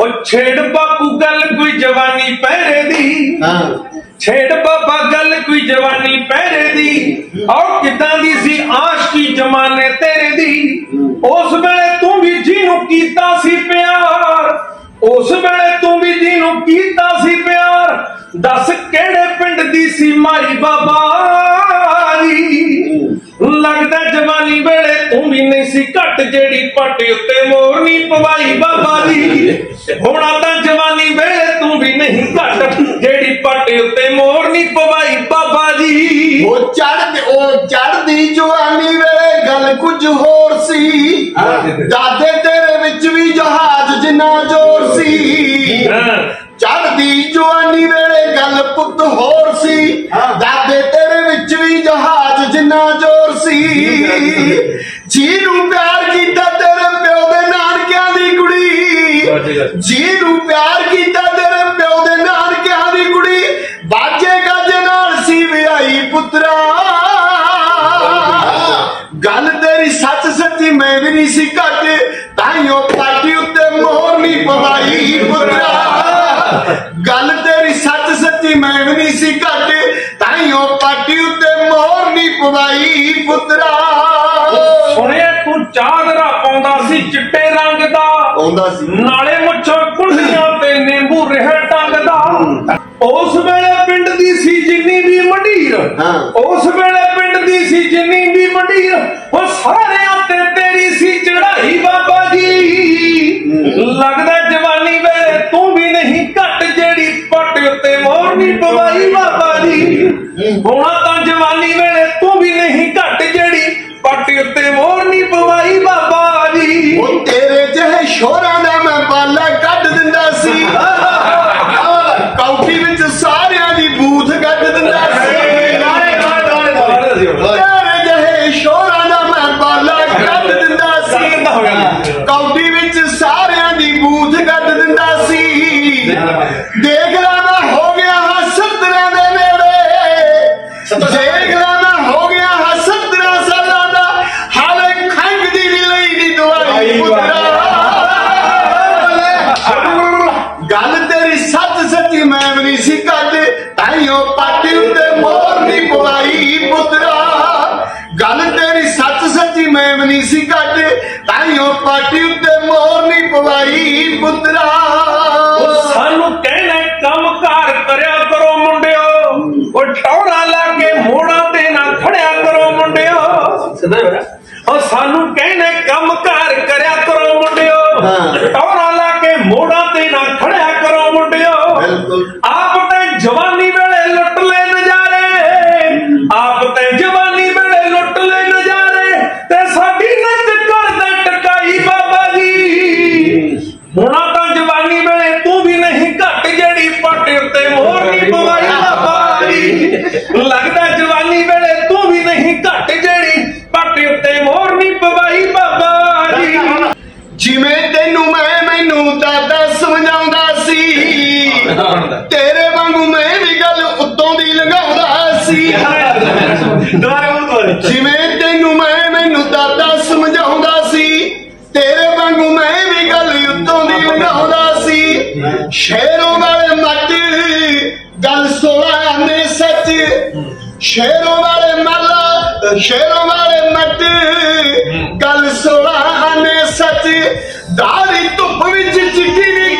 ਉਹ ਛੇੜ ਬਾਪੂ ਗੱਲ ਕੋਈ ਜਵਾਨੀ ਪਹਿਰੇ ਦੀ। ਹਾਂ। ਛੇੜ ਬਾਬਾ ਗੱਲ ਕੋਈ ਜਵਾਨੀ ਪਹਿਰੇ ਦੀ। ਔਰ ਕਿਦਾਂ ਦੀ ਸੀ ਆਸ਼ਕੀ ਜਮਾਨੇ ਤੇਰੇ ਦੀ। ਉਸ ਵੇਲੇ ਤੂੰ ਵੀ ਜਿਹਨੂੰ ਕੀਤਾ ਸੀ ਪਿਆਰ। ਉਸ ਵੇਲੇ ਤੂੰ ਵੀ ਜਿਹਨੂੰ ਕੀਤਾ ਸੀ ਪਿਆਰ। ਦੱਸ ਕਿਹੜੇ ਪਿੰਡ ਦੀ ਸੀ ਮਾਈ ਬਾਬਾ ਲੱਗਦਾ ਜਵਾਨੀ ਵੇਲੇ ਤੂੰ ਵੀ ਨਹੀਂ ਸੀ ਘੱਟ ਜਿਹੜੀ ਪੱਟ ਉੱਤੇ ਮੋਰਨੀ ਪਵਾਈ ਬਾਬਾ ਦੀ। ਹੋਣਾ ਤਾਂ ਜਵਾਨੀ ਵੇਲੇ ਤੂੰ ਵੀ ਨਹੀਂ ਘੱਟ ਜਿਹੜੀ ਪੱਟ ਉੱਤੇ ਮੋਰਨੀ ਪਵਾਈ ਬਾਬਾ ਜੀ ਉਹ ਚੜ੍ਹਦੀ ਉਹ ਚੜ੍ਹਦੀ ਜਵਾਨੀ ਵੇਲੇ ਗੱਲ ਕੁਝ ਹੋਰ ਸੀ। ਦਾਦੇ ਤੇਰੇ ਵਿੱਚ ਵੀ ਜਹਾਜ਼ ਜਿੰਨਾ ਜ਼ੋਰ ਸੀ। ਚੜ੍ਹਦੀ ਜਵਾਨੀ ਵੇਲੇ ਗੱਲ ਪੁੱਤ ਹੋਰ ਸੀ। ਦਾਦੇ ਜਹਾਜ਼ ਜ਼ੋਰ ਸੀ। ਜਿਹਨੂੰ ਪਿਆਰ ਕੀਤਾ ਤੇਰੇ ਪਿਓ ਦੇ ਨਾਨਕਿਆਂ ਦੀ ਕੁੜੀ। ਜਿਹਨੂੰ ਪਿਆਰ ਕੀਤਾ ਤੇਰੇ ਪਿਓ ਦੇ ਨਾਨਕਿਆਂ ਦੀ ਕੁੜੀ। ਬਾਜੇ ਗੱਜ ਨਾਲ ਸੀ ਵਿਆਹੀ ਪੁੱਤਰਾ। ਗੱਲ ਤੇਰੀ ਸੱਚ ਸੱਚੀ ਮੈਂ ਵੀ ਨਹੀਂ ਸੀ ਘੱਟ ਤਾਈਓ ਪਾਟੀ ਉੱਤੇ ਮੋਹਰ ਨਹੀਂ ਪਵਾਈ ਪੁੱਤਰਾ। ਗੱਲ ਤੇਰੀ ਸੱਚ ਸੱਚੀ ਮੈਂ ਵੀ ਨਹੀਂ ਸੀ ਘੱਟ ਤਾਈਓ ਪਾਟੀ ਪਵਾਈ ਪੁੱਤਰਾ। ਸੁਣਿਆ ਤੂੰ ਚਾਦਰਾ ਪਾਉਂਦਾ ਸੀ ਚਿੱਟੇ ਰੰਗ ਦਾ। ਆਉਂਦਾ ਸੀ। ਨਾਲੇ ਮੁੱਛਾਂ ਕੁੰਡੀਆਂ ਤੇ ਨਿੰਬੂ ਰਹਿ ਟੰਗਦਾ ਉਸ ਵੇਲੇ ਪਿੰਡ ਦੀ ਸੀ ਜਿੰਨੀ ਵੀ ਮੰਡੀਰ। ਉਸ ਵੇਲੇ ਪਿੰਡ ਦੀ ਸੀ ਜਿੰਨੀ ਵੀ ਮੰਡੀਰ। ਉਹ ਸਾਰਿਆਂ ਤੇ ਤੇਰੀ ਸੀ ਚੜਾਈ ਬਾਬਾ ਜੀ। ਲੱਗਦਾ ਜਵਾਨੀ ਵੇਲੇ ਤੂੰ ਵੀ ਨਹੀਂ ਘੱਟ ਜਿਹੜੀ ਪੱਟ ਉੱਤੇ ਮੋਹਰ ਨਹੀਂ ਪਵਾਈ ਬਾਬਾ ਜੀ। ਹੋਣਾ ਤੇਰੇ ਸ਼ੋਰਾਂ ਦਾ ਮੈਂ ਬਾਲਾ ਕੱਢ ਦਿੰਦਾ ਸੀ। ਕੌਠੀ ਵਿੱਚ ਸਾਰਿਆਂ ਦੀ ਬੂਥ ਕੱਢ ਦਿੰਦਾ ਸੀ। ਤੇਰੇ ਜਿਹੇ ਸ਼ੋਰਾਂ ਦਾ ਮੈਂ ਬਾਲਾ ਕੱਢ ਦਿੰਦਾ ਸੀ। ਕੌਡੀ ਵਿੱਚ ਸਾਰਿਆਂ ਦੀ ਬੂਥ ਕੱਢ ਦਿੰਦਾ ਸੀ। ਦੇਖ ਲਾ ਸੀ ਕੱਢ ਤਾਈਓ ਪਾਟੀ ਉੱਤੇ ਮੋਰ ਨਹੀਂ ਪਵਾਈ ਪੁੱਤਰਾ। ਉਹ ਸਾਨੂੰ ਕਹਿਣਾ ਕੰਮ ਕਾਰ ਕਰਿਆ ਕਰੋ ਮੁੰਡਿਓ। ਉਹ ਠੌਰਾ ਲਾ ਕੇ ਮੋੜਾਂ ਤੇ ਨਾ ਖੜਿਆ ਕਰੋ ਮੁੰਡਿਓ। ਸਿੱਧਾ ਉਹ ਸਾਨੂੰ ਕਹਿਣਾ ਕੰਮ ਕਾਰ ਕਰਿਆ ਕਰੋ ਮੁੰਡਿਓ। ਹਾਂ। ਠੌਰਾ ਲਾ ਕੇ ਮੋੜਾਂ ਤੇ ਨਾ ਖੜਿਆ ਕਰੋ ਮੁੰਡਿਓ। ਬਿਲਕੁਲ। ਆਪ ਤੇ ਜਵਾਨੀ ਲੱਗਦਾ ਜਵਾਨੀ ਵੇਲੇ ਤੂੰ ਵੀ ਨਹੀਂ ਘੱਟ ਜਿਹੜੀ ਪੱਟ ਉੱਤੇ ਮੋਹਰ ਨਹੀਂ ਪਵਾਈ ਬਾਬਾ ਜੀ। ਜਿਵੇਂ ਤੈਨੂੰ ਮੈਂ ਮੈਨੂੰ ਦਾਦਾ ਸਮਝਾਉਂਦਾ ਸੀ ਤੇਰੇ ਵਾਂਗੂ ਮੈਂ ਵੀ ਗੱਲ ਉੱਤੋਂ ਦੀ ਲੰਘਾਉਂਦਾ ਸੀ। ਦੁਬਾਰਾ ਜਿਵੇਂ ਤੈਨੂੰ ਮੈਂ ਮੈਨੂੰ ਦਾਦਾ ਸਮਝਾਉਂਦਾ ਸੀ ਤੇਰੇ ਵਾਂਗੂ ਮੈਂ ਵੀ ਗੱਲ ਉੱਤੋਂ ਦੀ ਲੰਘਾਉਂਦਾ ਸੀ। ਸ਼ੇਰੋਂ ਸ਼ੇਰੋਂ ਵਾਲੇ ਮੱਲਾ ਸ਼ੇਰੋਂ ਵਾਲੇ ਮੱਟ ਗੱਲ ਸੋਹਣਾ ਨੇ ਸੱਚ ਦਾੜੀ ਧੁੱਪ ਵਿੱਚ ਚਿੱਟੀ